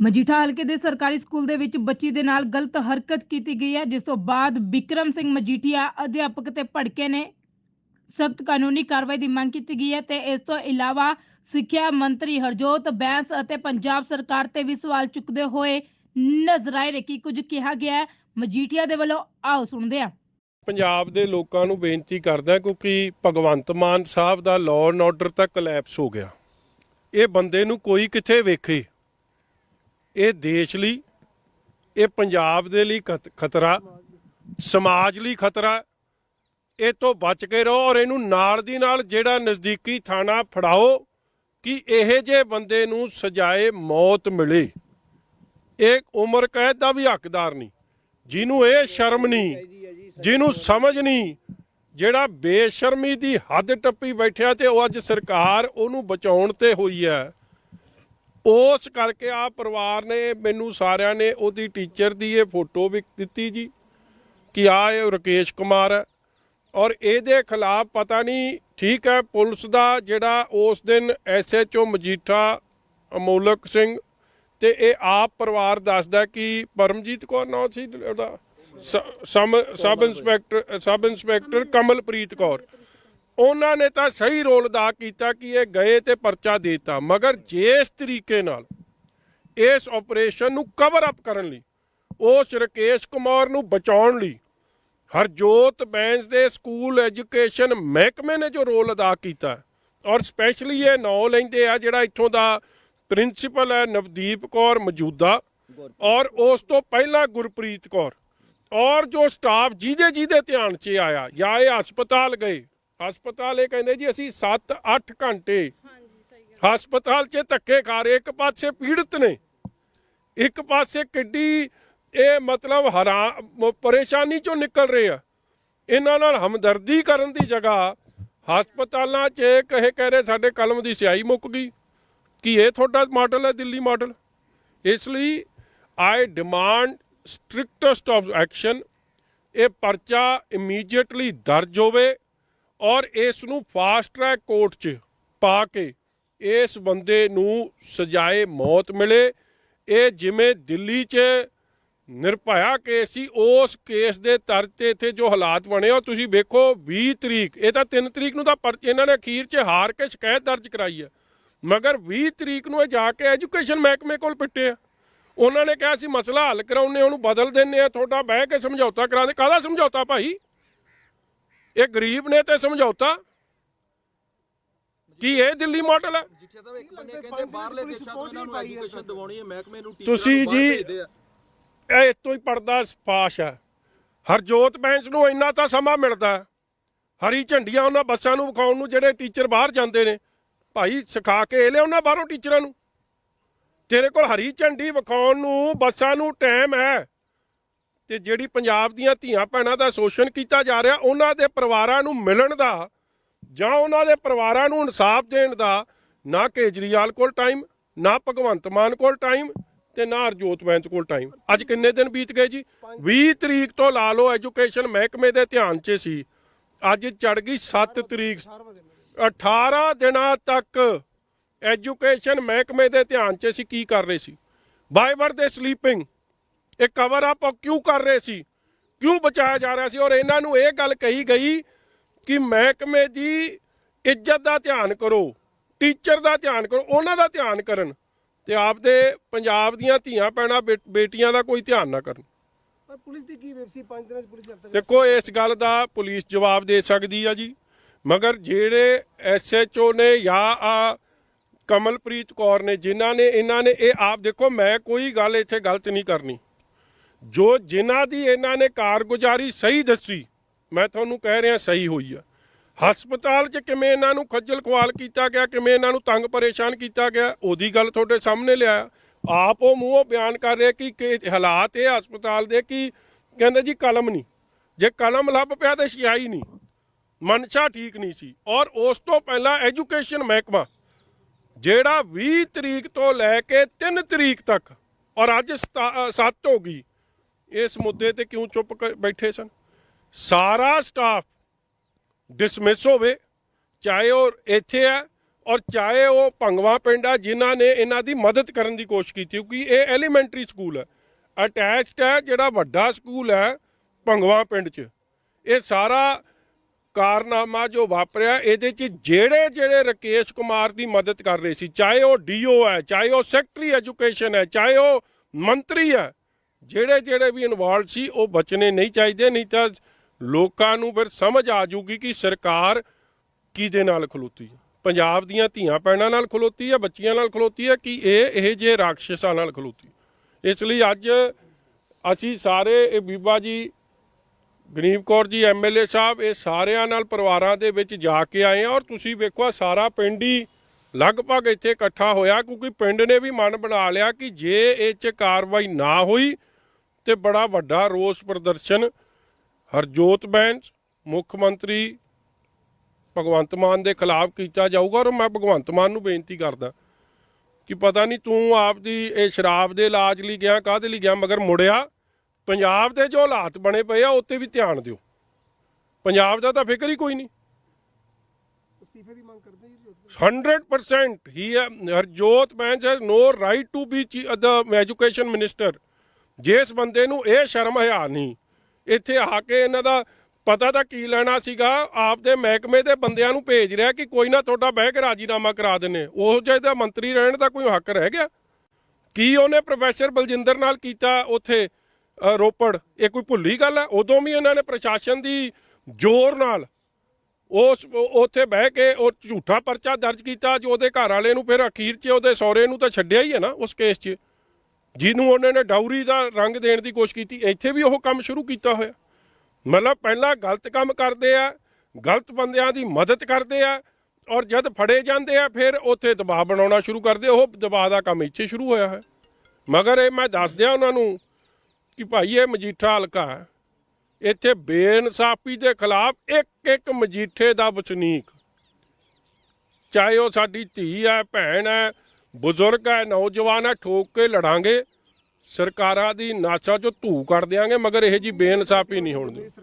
ਮਜੀਠਾ ਹਲਕੇ ਦੇ ਸਰਕਾਰੀ ਸਕੂਲ ਦੇ ਵਿੱਚ ਬੱਚੀ ਦੇ ਨਾਲ ਗਲਤ ਹਰਕਤ ਕੀਤੀ ਗਈ ਹੈ, ਜਿਸ ਤੋਂ ਬਾਅਦ ਵਿਕਰਮ ਸਿੰਘ ਮਜੀਠੀਆ ਅਧਿਆਪਕ ਤੇ ਭੜਕੇ ਨੇ ਸਖਤ ਕਾਨੂੰਨੀ ਕਾਰਵਾਈ ਦੀ ਮੰਗ ਕੀਤੀ ਗਈ ਹੈ ਤੇ ਇਸ ਤੋਂ ਇਲਾਵਾ ਸਿੱਖਿਆ ਮੰਤਰੀ ਹਰਜੋਤ ਬੈਂਸ ਅਤੇ ਪੰਜਾਬ ਸਰਕਾਰ ਤੇ ਵੀ ਸਵਾਲ ਚੁੱਕਦੇ ਹੋਏ ਨਜ਼ਰ ਆਏ ਨੇ ਕਿ ਕੁਝ ਕਿਹਾ ਗਿਆ ਹੈ। ਮਜੀਠੀਆ ਦੇ ਵੱਲੋਂ ਆਓ ਸੁਣਦੇ ਹਾਂ। ਪੰਜਾਬ ਦੇ ਲੋਕਾਂ ਨੂੰ ਬੇਨਤੀ ਕਰਦਾ ਕਿਉਂਕਿ ਭਗਵੰਤ ਮਾਨ ਸਾਹਿਬ ਦਾ ਲਾਅ ਐਂਡ ਆਰਡਰ ਤਾਂ ਕਲੈਪਸ ਹੋ ਗਿਆ। ਇਹ ਬੰਦੇ ਨੂੰ ਕੋਈ ਕਿੱਥੇ ਵੇਖੇ? ਇਹ ਦੇਸ਼ ਲਈ, ਇਹ ਪੰਜਾਬ ਦੇ ਲਈ ਖਤ- ਖਤਰਾ, ਸਮਾਜ ਲਈ ਖਤਰਾ। ਇਹ ਤੋਂ ਬਚ ਕੇ ਰਹੋ ਔਰ ਇਹਨੂੰ ਨਾਲ ਦੀ ਨਾਲ ਜਿਹੜਾ ਨਜ਼ਦੀਕੀ ਥਾਣਾ ਫੜਾਓ ਕਿ ਇਹ ਜਿਹੇ ਬੰਦੇ ਨੂੰ ਸਜ਼ਾਏ ਮੌਤ ਮਿਲੇ। ਇਹ ਉਮਰ ਕੈਦ ਦਾ ਵੀ ਹੱਕਦਾਰ ਨਹੀਂ। ਜਿਹਨੂੰ ਇਹ ਸ਼ਰਮ ਨਹੀਂ, ਜਿਹਨੂੰ ਸਮਝ ਨਹੀਂ, ਜਿਹੜਾ ਬੇਸ਼ਰਮੀ ਦੀ ਹੱਦ ਟੱਪੀ ਬੈਠਿਆ ਤੇ ਉਹ ਅੱਜ ਸਰਕਾਰ ਉਹਨੂੰ ਬਚਾਉਣ ਤੇ ਹੋਈ ਹੈ। ਉਸ ਕਰਕੇ ਆ ਪਰਿਵਾਰ ਨੇ ਮੈਨੂੰ ਸਾਰਿਆਂ ਨੇ ਉਹਦੀ ਟੀਚਰ ਦੀ ਇਹ ਫੋਟੋ ਵੀ ਦਿੱਤੀ ਜੀ, ਕਿ ਆ ਇਹ ਰਕੇਸ਼ ਕੁਮਾਰ ਹੈ। ਔਰ ਇਹਦੇ ਖਿਲਾਫ ਪਤਾ ਨਹੀਂ ਠੀਕ ਹੈ, ਪੁਲਿਸ ਦਾ ਜਿਹੜਾ ਉਸ ਦਿਨ ਐਸਐਚਓ ਮਜੀਠਾ ਅਮੋਲਕ ਸਿੰਘ ਤੇ ਇਹ ਆਪ ਪਰਿਵਾਰ ਦੱਸਦਾ ਕਿ ਪਰਮਜੀਤ ਕੌਰ ਨਾਂ ਸੀ ਉਹਦਾ, ਸ- ਸਮ sub inspector sub inspector Kamalpreet Kaur. ਉਹਨਾਂ ਨੇ ਤਾਂ ਸਹੀ ਰੋਲ ਅਦਾ ਕੀਤਾ ਕਿ ਇਹ ਗਏ ਤੇ ਪਰਚਾ ਦੇਤਾ। ਮਗਰ ਜਿਸ ਤਰੀਕੇ ਨਾਲ ਇਸ ਆਪਰੇਸ਼ਨ ਨੂੰ ਕਵਰ ਅਪ ਕਰਨ ਲਈ, ਉਸ ਰਕੇਸ਼ ਕੁਮਾਰ ਨੂੰ ਬਚਾਉਣ ਲਈ, ਹਰਜੋਤ ਬੈਂਸ ਦੇ ਸਕੂਲ ਐਜੂਕੇਸ਼ਨ ਮਹਿਕਮੇ ਨੇ ਜੋ ਰੋਲ ਅਦਾ ਕੀਤਾ ਔਰ ਸਪੈਸ਼ਲੀ ਇਹ ਨਾਂ ਲੈਂਦੇ ਆ ਜਿਹੜਾ ਇੱਥੋਂ ਦਾ ਪ੍ਰਿੰਸੀਪਲ ਹੈ, ਨਵਦੀਪ ਕੌਰ ਮੌਜੂਦਾ, ਔਰ ਉਸ ਤੋਂ ਪਹਿਲਾਂ ਗੁਰਪ੍ਰੀਤ ਕੌਰ, ਔਰ ਜੋ ਸਟਾਫ ਜਿਹਦੇ ਜਿਹਦੇ ਧਿਆਨ 'ਚ ਆਇਆ, ਜਾਂ ਇਹ ਹਸਪਤਾਲ ਗਏ ਹਸਪਤਾਲ ਇਹ ਕਹਿੰਦੇ ਜੀ ਅਸੀਂ 7-8 ਘੰਟੇ ਹਸਪਤਾਲ 'ਚ ਧੱਕੇ ਖਾ ਰਹੇ ਇੱਕ ਪਾਸੇ ਪੀੜਤ ਨੇ ਇੱਕ ਪਾਸੇ ਕਿੱਡੀ ਇਹ ਮਤਲਬ ਹਰਾ ਪਰੇਸ਼ਾਨੀ ਚੋਂ ਨਿਕਲ ਰਹੇ ਆ। ਇਹਨਾਂ ਨਾਲ ਹਮਦਰਦੀ ਕਰਨ ਦੀ ਜਗ੍ਹਾ ਹਸਪਤਾਲਾਂ 'ਚ ਕਹੇ ਕਹਿ ਰਹੇ ਸਾਡੇ ਕਲਮ ਦੀ ਸਿਆਹੀ ਮੁੱਕ ਗਈ ਕੀ ਇਹ ਤੁਹਾਡਾ ਮਾਡਲ ਹੈ ਦਿੱਲੀ ਮਾਡਲ। ਇਸ ਲਈ I demand strictest of action ਇਹ ਪਰਚਾ ਇਮੀਡੀਏਟਲੀ ਦਰਜ ਹੋਵੇ ਔਰ ਇਸ ਨੂੰ ਫਾਸਟ ਟਰੈਕ ਕੋਰਟ 'ਚ ਪਾ ਕੇ ਇਸ ਬੰਦੇ ਨੂੰ ਸਜ਼ਾਏ ਮੌਤ ਮਿਲੇ। ਇਹ ਜਿਵੇਂ ਦਿੱਲੀ 'ਚ ਨਿਰਭਇਆ ਕੇਸ ਸੀ, ਉਸ ਕੇਸ ਦੇ ਤਰਜ ਤੇ ਇੱਥੇ ਜੋ ਹਾਲਾਤ ਬਣੇ ਆ, ਤੁਸੀਂ ਵੇਖੋ 20 ਤਰੀਕ, ਇਹ ਤਾਂ 3 ਤਰੀਕ ਨੂੰ ਤਾਂ ਪਰ- ਇਹਨਾਂ ਨੇ ਅਖੀਰ 'ਚ ਹਾਰ ਕੇ ਸ਼ਿਕਾਇਤ ਦਰਜ ਕਰਾਈ ਹੈ ਮਗਰ 20 ਤਰੀਕ ਨੂੰ ਇਹ ਜਾ ਕੇ ਐਜੂਕੇਸ਼ਨ ਮਹਿਕਮੇ ਕੋਲ ਪਿੱਟੇ ਆ। ਉਹਨਾਂ ਨੇ ਕਿਹਾ ਸੀ ਮਸਲਾ ਹੱਲ ਕਰਾਉਣੇ ਉਹਨੂੰ ਬਦਲ ਦਿੰਨੇ ਆ ਤੁਹਾਡਾ ਬਹਿ ਕੇ ਸਮਝੌਤਾ ਕਰਾਉਂਦੇ ਕਾਹਦਾ ਸਮਝੌਤਾ ਭਾਈ? ਇਹ ਗਰੀਬ ਨੇ ਤੇ ਸਮਝੌਤਾ? ਕੀ ਇਹ ਦਿੱਲੀ ਮਾਡਲ ਹੈ? ਜਿੱਥੇ ਤਾਂ ਇੱਕ ਬੰਨੇ ਕਹਿੰਦੇ ਬਾਹਰਲੇ ਦੇਸ਼ਾਂ ਤੋਂ ਇਹਨਾਂ ਨੂੰ ਐਜੂਕੇਸ਼ਨ ਦਿਵਾਉਣੀ ਹੈ ਮਹਿਕਮੇ ਨੂੰ ਤੁਸੀਂ ਜੀ। ਇਹ ਤੋਂ ਹੀ ਪਰਦਾ ਸਪਾਸ਼ ਹੈ। ਹਰਜੋਤ ਬੈਂਸ ਨੂੰ ਇੰਨਾ ਤਾਂ ਸਮਾਂ ਮਿਲਦਾ ਹੈ। ਹਰੀ ਝੰਡੀਆਂ ਉਹਨਾਂ ਬੱਸਾਂ ਨੂੰ ਵਿਖਾਉਣ ਨੂੰ ਜਿਹੜੇ ਟੀਚਰ ਬਾਹਰ ਜਾਂਦੇ ਨੇ। ਭਾਈ ਸਿਖਾ ਕੇ ਇਹ ਲਿਆਉਣਾ ਬਾਹਰੋਂ ਟੀਚਰਾਂ ਨੂੰ। ਤੇਰੇ ਕੋਲ ਹਰੀ ਝੰਡੀ ਵਿਖਾਉਣ ਨੂੰ ਬੱਸਾਂ ਨੂੰ ਟਾਈਮ ਹੈ। ਤੇ ਜਿਹੜੀ ਪੰਜਾਬ ਦੀਆਂ ਧੀਆਂ ਭੈਣਾਂ ਦਾ ਸ਼ੋਸ਼ਣ ਕੀਤਾ ਜਾ ਰਿਹਾ, ਉਹਨਾਂ ਦੇ ਪਰਿਵਾਰਾਂ ਨੂੰ ਮਿਲਣ ਦਾ ਜਾਂ ਉਹਨਾਂ ਦੇ ਪਰਿਵਾਰਾਂ ਨੂੰ ਇਨਸਾਫ ਦੇਣ ਦਾ ਨਾ ਕੇਜਰੀਵਾਲ ਕੋਲ ਟਾਈਮ ਨਾ ਭਗਵੰਤ ਮਾਨ ਕੋਲ ਟਾਈਮ ਤੇ ਨਾ ਹਰਜੋਤ ਬੈਂਸ ਕੋਲ ਟਾਈਮ ਅੱਜ ਕਿੰਨੇ ਦਿਨ ਬੀਤ ਗਏ ਜੀ? 20 ਤਰੀਕ ਤੋਂ ਲਾ ਲਓ ਐਜੂਕੇਸ਼ਨ ਮਹਿਕਮੇ ਦੇ ਧਿਆਨ 'ਚ ਸੀ। ਅੱਜ ਚੜ ਗਈ 7 ਤਰੀਕ। 18 ਦਿਨਾਂ ਤੱਕ ਐਜੂਕੇਸ਼ਨ ਮਹਿਕਮੇ ਦੇ ਧਿਆਨ 'ਚ ਸੀ ਕੀ ਕਰ ਰਹੇ ਸੀ? ਬਾਈਵਰ ਦੇ ਸਲੀਪਿੰਗ ਇਹ ਕਵਰ ਅਪ ਕਿਉਂ ਕਰ ਰਹੇ ਸੀ? ਕਿਉਂ ਬਚਾਇਆ ਜਾ ਰਿਹਾ ਸੀ? ਔਰ ਇਹਨਾਂ ਨੂੰ ਇਹ ਗੱਲ ਕਹੀ ਗਈ ਕਿ ਮਹਿਕਮੇ ਦੀ ਇੱਜ਼ਤ ਦਾ ਧਿਆਨ ਕਰੋ ਟੀਚਰ ਦਾ ਧਿਆਨ ਕਰੋ ਉਹਨਾਂ ਦਾ ਧਿਆਨ ਕਰਨ ਤੇ ਆਪਦੇ ਪੰਜਾਬ ਦੀਆਂ ਧੀਆਂ ਬੇ- ਬੇਟੀਆਂ ਦਾ ਕੋਈ ਧਿਆਨ ਨਾ ਕਰਨ। ਪਰ ਪੁਲਿਸ ਦੀ ਕੀ ਵੇਬਸੀ ਦਿਨਾਂ ਚ ਪੁਲਿਸ ਦੇਖੋ ਇਸ ਗੱਲ ਦਾ ਪੁਲਿਸ ਜਵਾਬ ਦੇ ਸਕਦੀ ਆ ਜੀ। ਮਗਰ ਜਿਹੜੇ ਐਸਐਚਓ ਨੇ ਜਾਂ ਆ ਕਮਲਪ੍ਰੀਤ ਕੌਰ ਨੇ ਜਿਨ੍ਹਾਂ ਨੇ ਇਹਨਾਂ ਨੇ ਇਹ ਆਪ ਦੇਖੋ ਮੈਂ ਕੋਈ ਗੱਲ ਇੱਥੇ ਗਲਤ ਨਹੀਂ ਕਰਨੀ। ਜੋ ਜਿਨ੍ਹਾਂ ਦੀ ਇਹਨਾਂ ਨੇ ਕਾਰਗੁਜ਼ਾਰੀ ਸਹੀ ਦੱਸੀ, ਮੈਂ ਤੁਹਾਨੂੰ ਕਹਿ ਰਿਹਾ ਸਹੀ ਹੋਈ ਆ। ਹਸਪਤਾਲ 'ਚ ਕਿਵੇਂ ਇਹਨਾਂ ਨੂੰ ਖੱਜਲ ਖਵਾਲ ਕੀਤਾ ਗਿਆ, ਕਿਵੇਂ ਇਹਨਾਂ ਨੂੰ ਤੰਗ ਪਰੇਸ਼ਾਨ ਕੀਤਾ ਗਿਆ, ਉਹਦੀ ਗੱਲ ਤੁਹਾਡੇ ਸਾਹਮਣੇ ਲਿਆ। ਆਪ ਉਹ ਮੂੰਹੋਂ ਬਿਆਨ ਕਰ ਰਿਹਾ ਕਿ ਕਿ ਹਾਲਾਤ ਇਹ ਹਸਪਤਾਲ ਦੇ ਕਿ ਕਹਿੰਦੇ ਜੀ ਕਲਮ ਨਹੀਂ। ਜੇ ਕਲਮ ਲੱਭ ਪਿਆ ਤੇ ਸਿਆਹੀ ਨਹੀਂ। ਮਨਸ਼ਾ ਠੀਕ ਨਹੀਂ ਸੀ। ਔਰ ਉਸ ਤੋਂ ਪਹਿਲਾਂ ਐਜੂਕੇਸ਼ਨ ਮਹਿਕਮਾ, ਜਿਹੜਾ 20 ਤਰੀਕ ਤੋਂ ਲੈ ਕੇ 3 ਤਰੀਕ ਤੱਕ, ਔਰ ਅੱਜ 7 ਹੋ ਗਈ ਇਸ ਮੁੱਦੇ ਤੇ ਕਿਉਂ ਚੁੱਪ ਬੈਠੇ ਸਨ? ਸਾਰਾ ਸਟਾਫ ਡਿਸਮਿਸ ਹੋਵੇ, ਚਾਹੇ ਉਹ ਇੱਥੇ ਹੈ ਔਰ ਚਾਹੇ ਉਹ ਭੰਗਵਾ ਪਿੰਡ ਆ, ਜਿਨ੍ਹਾਂ ਨੇ ਇਹਨਾਂ ਦੀ ਮਦਦ ਕਰਨ ਦੀ ਕੋਸ਼ਿਸ਼ ਕੀਤੀ, ਕਿਉਂਕਿ ਇਹ ਐਲੀਮੈਂਟਰੀ ਸਕੂਲ ਹੈ। ਅਟੈਚਡ ਹੈ ਜਿਹੜਾ ਵੱਡਾ ਸਕੂਲ ਹੈ ਭੰਗਵਾ ਪਿੰਡ 'ਚ। ਇਹ ਸਾਰਾ ਕਾਰਨਾਮਾ ਜੋ ਵਾਪਰਿਆ, ਇਹਦੇ 'ਚ ਜਿਹੜੇ ਜਿਹੜੇ ਰਕੇਸ਼ ਕੁਮਾਰ ਦੀ ਮਦਦ ਕਰ ਰਹੇ ਸੀ, ਚਾਹੇ ਉਹ ਡੀਓ ਹੈ, ਚਾਹੇ ਉਹ ਸੈਕਟਰੀ ਐਜੂਕੇਸ਼ਨ ਹੈ, ਚਾਹੇ ਉਹ ਮੰਤਰੀ ਹੈ ਜਿਹੜੇ ਜਿਹੜੇ ਵੀ ਇਨਵੋਲਡ ਸੀ, ਉਹ ਬਚਣੇ ਨਹੀਂ ਚਾਹੀਦੇ, ਨਹੀਂ ਤਾਂ ਲੋਕਾਂ ਨੂੰ ਫਿਰ ਸਮਝ ਆ ਜੂਗੀ ਕਿ ਸਰਕਾਰ ਕਿਹਦੇ ਨਾਲ ਖਲੋਤੀ ਹੈ ਪੰਜਾਬ ਦੀਆਂ ਧੀਆਂ ਪੈਣਾ ਨਾਲ ਖਲੋਤੀ ਹੈ ਬੱਚੀਆਂ ਨਾਲ ਖਲੋਤੀ ਹੈ ਕਿ ਇਹ ਇਹ ਜੇ ਰਾਖਸ਼ਾਂ ਨਾਲ ਖਲੋਤੀ ਇਸ ਲਈ ਅੱਜ ਅਸੀਂ ਸਾਰੇ, ਇਹ ਬੀਬਾ ਜੀ, ਗਰੀਬ ਕੌਰ ਜੀ ਐਮਐਲਏ ਸਾਹਿਬ, ਇਹ ਸਾਰਿਆਂ ਨਾਲ ਪਰਿਵਾਰਾਂ ਦੇ ਵਿੱਚ ਜਾ ਕੇ ਆਏ ਆ, ਔਰ ਤੁਸੀਂ ਵੇਖੋ ਸਾਰਾ ਪਿੰਡ ਹੀ ਲਗਭਗ ਇੱਥੇ ਇਕੱਠਾ ਹੋਇਆ, ਕਿਉਂਕਿ ਪਿੰਡ ਨੇ ਵੀ ਮਨ ਬਣਾ ਲਿਆ ਕਿ ਜੇ ਇਹ 'ਚ ਕਾਰਵਾਈ ਨਾ ਹੋਈ ਤੇ ਬੜਾ ਵੱਡਾ ਰੋਸ ਪ੍ਰਦਰਸ਼ਨ ਹਰਜੋਤ ਬੈਂਸ ਮੁੱਖ ਮੰਤਰੀ ਭਗਵੰਤ ਮਾਨ ਦੇ ਖਿਲਾਫ ਕੀਤਾ ਜਾਊਗਾ ਔਰ ਮੈਂ ਭਗਵੰਤ ਮਾਨ ਨੂੰ ਬੇਨਤੀ ਕਰਦਾ ਕਿ ਪਤਾ ਨਹੀਂ ਤੂੰ ਆਪ ਦੀ ਇਹ ਸ਼ਰਾਬ ਦੇ ਇਲਾਜ ਲਈ ਗਿਆ ਕਾਹਦੇ ਲਈ ਗਿਆ ਮਗਰ ਮੁੜਿਆ ਪੰਜਾਬ ਦੇ ਜੋ ਹਾਲਾਤ ਬਣੇ ਪਏ ਆ ਉੱਤੇ ਵੀ ਧਿਆਨ ਦਿਓ। ਪੰਜਾਬ ਦਾ ਤਾਂ ਫਿਕਰ ਹੀ ਕੋਈ ਨਹੀਂ। ਅਸਤੀਫੇ ਦੀ ਮੰਗ ਕਰਦੇ ਜੀ 100% he Harjot Bains has no right to be the education minister ਜਿਸ ਬੰਦੇ ਨੂੰ ਇਹ ਸ਼ਰਮ ਹਿਆ ਨਹੀਂ। ਇੱਥੇ ਆ ਕੇ ਇਹਨਾਂ ਦਾ ਪਤਾ ਤਾਂ ਕੀ ਲੈਣਾ ਸੀਗਾ, ਆਪਦੇ ਮਹਿਕਮੇ ਦੇ ਬੰਦਿਆਂ ਨੂੰ ਭੇਜ ਰਿਹਾ ਕਿ ਕੋਈ ਨਾ ਤੁਹਾਡਾ ਬਹਿ ਕੇ ਰਾਜੀਨਾਮਾ ਕਰਾ ਦਿੰਨੇ। ਉਹ ਜਿਹੇ ਦਾ ਮੰਤਰੀ ਰਹਿਣ ਦਾ ਕੋਈ ਹੱਕ ਰਹਿ ਗਿਆ? ਕੀ ਉਹਨੇ ਪ੍ਰੋਫੈਸਰ ਬਲਜਿੰਦਰ ਨਾਲ ਕੀਤਾ ਉੱਥੇ ਰੋਪੜ? ਇਹ ਕੋਈ ਭੁੱਲੀ ਗੱਲ ਹੈ? ਉਦੋਂ ਵੀ ਇਹਨਾਂ ਨੇ ਪ੍ਰਸ਼ਾਸਨ ਦੀ ਜ਼ੋਰ ਨਾਲ ਉਸ, ਉੱਥੇ ਬਹਿ ਕੇ ਉਹ ਝੂਠਾ ਪਰਚਾ ਦਰਜ ਕੀਤਾ, ਜੋ ਉਹਦੇ ਘਰ ਵਾਲੇ ਨੂੰ ਫਿਰ ਅਖੀਰ 'ਚ ਉਹਦੇ ਸਹੁਰੇ ਨੂੰ ਤਾਂ ਛੱਡਿਆ ਹੀ ਹੈ ਨਾ ਉਸ ਕੇਸ 'ਚ। ਜਿਹਨੂੰ ਉਹਨਾਂ ਨੇ ਡਾਊਰੀ ਦਾ ਰੰਗ ਦੇਣ ਦੀ ਕੋਸ਼ਿਸ਼ ਕੀਤੀ, ਇੱਥੇ ਵੀ ਉਹ ਕੰਮ ਸ਼ੁਰੂ ਕੀਤਾ ਹੋਇਆ। ਮਤਲਬ ਪਹਿਲਾਂ ਗਲਤ ਕੰਮ ਕਰਦੇ ਆ, ਗਲਤ ਬੰਦਿਆਂ ਦੀ ਮਦਦ ਕਰਦੇ ਆ, ਔਰ ਜਦ ਫੜੇ ਜਾਂਦੇ ਆ, ਫਿਰ ਉੱਥੇ ਦਬਾਅ ਬਣਾਉਣਾ ਸ਼ੁਰੂ ਕਰਦੇ, ਉਹ ਦਬਾਅ ਦਾ ਕੰਮ ਇੱਥੇ ਸ਼ੁਰੂ ਹੋਇਆ ਹੈ। ਮਗਰ ਇਹ ਮੈਂ ਦੱਸ ਦਿਆਂ ਉਹਨਾਂ ਨੂੰ ਕਿ ਭਾਈ ਇਹ ਮਜੀਠਾ ਹਲਕਾ ਹੈ। ਇੱਥੇ ਬੇਇਨਸਾਫੀ ਦੇ ਖਿਲਾਫ ਇੱਕ ਇੱਕ ਮਜੀਠੇ ਦਾ ਵਸਨੀਕ। ਚਾਹੇ ਉਹ ਸਾਡੀ ਧੀ ਹੈ, ਭੈਣ ਹੈ ਬਜ਼ੁਰਗ ਹੈ, ਨੌਜਵਾਨ ਹੈ, ਠੋਕ ਕੇ ਲੜਾਂਗੇ। ਸਰਕਾਰਾਂ ਦੀ ਨਾਚਾ ਚੋਂ ਧੂ ਕੱਢ ਦਿਆਂਗੇ, ਮਗਰ ਇਹ ਜੀ ਬੇਇਨਸਾਫੀ ਨਹੀਂ ਹੋਣ ਦੀ।